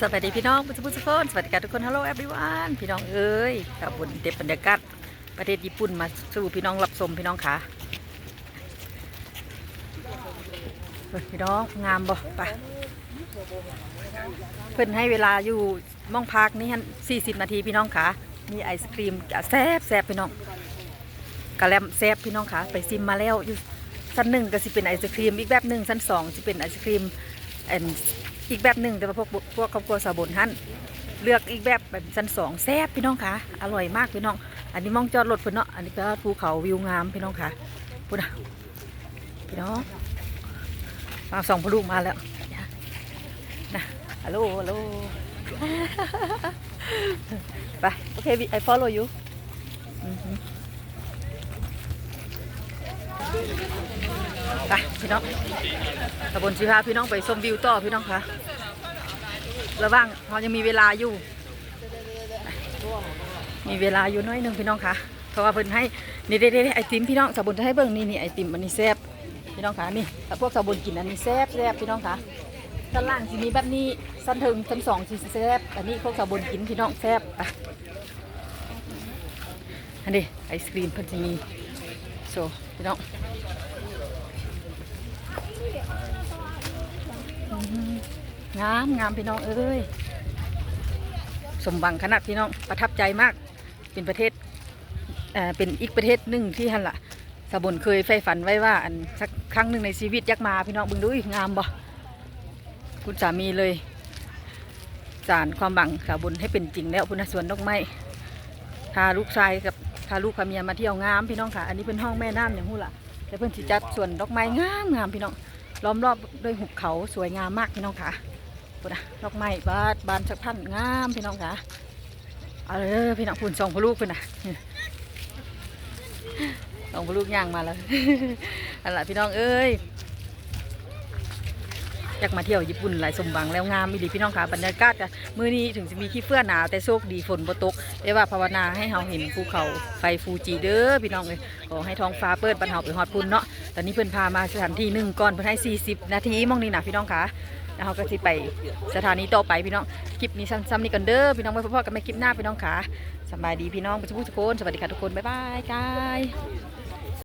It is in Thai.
สวัสดีพี่น้องผู้ชมทุกคนสวัสดีค่ะทุกคนฮัลโหลแอ y ว n นพี่น้องเอ้ยกับบนเด็บบรรยากาศประเทศญี่ปุ่นมาสู่พี่น้องรับชมพี่น้องค่ะเฮ้ยพี่น้องงามบ่ไปเพิ่นให้เวลาอยู่ม่องพักนี่ฮัน40นาทีพี่น้องค่ะมีไอศครีมแซ่บแซ่บพี่น้องกะแลมแซ่บพี่น้องค่ะไปซิมมาแล้วอยู่ชั้นหนึ่งก็สิเป็นไอศครีมอีกแบบหนึ่งชั้นสองจะเป็นไอศครีม อนอีกแบบหนึ่งแต่ว่าพวกพวกครอบครัวสาวบนท่านเลือกอีกแบบแบบชั้นสองแซ่บพี่น้องค่ะอร่อยมากพี่น้อง อันนี้มองจอดรถพิ่นเนาะอันนี้ก็ภูเขาวิวงามพี่น้องค่ะพูดนะพี่น้องมาส่องพลูกมาแล้วนะฮัลโหลฮัลโหลไปโอเค I follow you อือ ไปพี่น้องตะบนสิพาพี่น้องไปชมวิวต่อพี่น้องคะระว่างเรายังมีเวลาอยู่ มีเวลาอยู่น้อยนึงพี่น้องคะเพราะว่าเพิ่นให้นี่เด้ๆไอติมพี่น้องสาวบุญจะให้เบิ่งนี่นี่ไอติมอันนี้แซ่บพี่น้องคะนี่พวกสาวบุญกินอันนี้แซ่บแซ่บพี่น้องคะด้านล่างสิมีแบบนี้สั้นถึงชั้นสองสิแซ่บอันนี้พวกสาวบุญกินพี่น้องแซ่บอะอันนี้ไอศครีมเพิ่นจะมีโซพี่น้อง งามงามพี่น้องเอ้ยสมหวังขนาดพี่น้องประทับใจมากเป็นประเทศเอ่อเป็นอีกประเทศหนึ่งที่ฮันละสะบนเคยใฝ่ฝันไว้ว่าอันสักครั้งหนึ่งในชีวิตยักมาพี่น้องบึงดูงามบ่คุณสามีเลยสารความหวังสาบุญให้เป็นจริงแล้วพุทธสวนดอกไม้พาลูกชายกับพาลูกพาเมียมาเที่ยวงามพี่น้องค่ะ อันนี้เป็นห้องแม่น้ำอย่างหู้ล่ะ แต่เพื่อนสิจัดสวนดอกไม้งามงามพี่น้องล้อมรอบด้วยหุบเขาสวยงามมากพี่น้องค่ะพุ่นนะดอกไม้บานบานสักพันงามพี่น้องค่ะเอาเลยพี่น้องพุ่นสองพลูกพุ่นนะสองพลูกย่างมาแล้วอันละพี่น้องเอ้ย อยากมาเที่ยวญี่ปุ่นหลายสมบังแล้วงามมีดีพี่น้องค่ะบรรยากาศกันมื้อนี้ถึงจะมีที่เฟื่อหนาวแต่โชคดีฝนบ่ตกแต่ว่าภาวนาให้เราเห็นภูเขาไฟฟูจิเด้อพี่น้องเลยขอให้ท้องฟ้าเปิดบรรเทาไปฮอดพุ่นเนาะตอนนี้เพิ่อนพามาสถานที่หนึ่งก่อนเพิ่นให้ 40 นาทีมองนี่นะพี่น้องค่ะแล้วเราก็สิไปสถานีต่อไปพี่น้องคลิปนี้ซ้ำๆนี่กันเด้อพี่น้องไว้พบกันใหม่คลิปหน้าพี่น้องค่ะสบายดีพี่น้องผู้ชมทุกคนสวัสดีค่ะทุกคนบ๊ายบายกาย